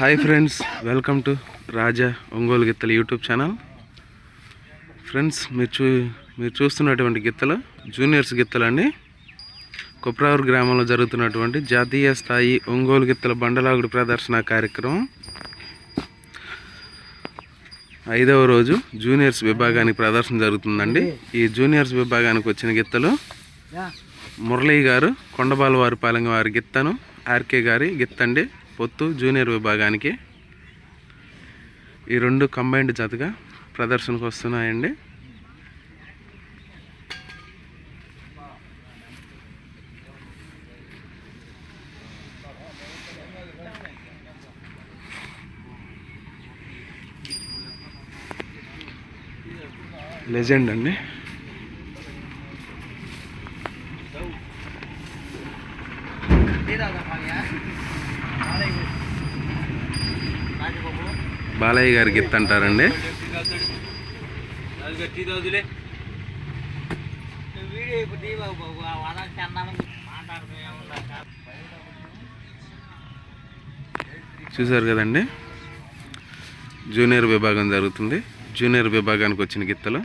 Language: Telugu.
Hi friends welcome to Raja Ongole గిత్తల YouTube channel friends మీరు చూ మీరు చూస్తున్నటువంటి గిత్తలు జూనియర్స్ గిత్తలండి కుప్రావూరు గ్రామంలో జరుగుతున్నటువంటి జాతీయ స్థాయి ఒంగోలు గిత్తల బండలాగుడు ప్రదర్శన కార్యక్రమం. ఐదవ రోజు జూనియర్స్ విభాగానికి ప్రదర్శన జరుగుతుందండి. ఈ జూనియర్స్ విభాగానికి వచ్చిన గిత్తలు మురళీ గారు కొండబాలవారిపాలెం వారి గిత్తను ఆర్కే గారి గిత్తండి. పొత్తు జూనియర్ విభాగానికి ఈ రెండు కంబైన్డ్ జతగా ప్రదర్శనకు వస్తున్నాయండి. లెజెండ్ అండి. బాలయ్య గారి గిత్త అంటారండి. చూసారు కదండి. జూనియర్ విభాగం జరుగుతుంది. జూనియర్ విభాగానికి వచ్చిన గిత్తలు.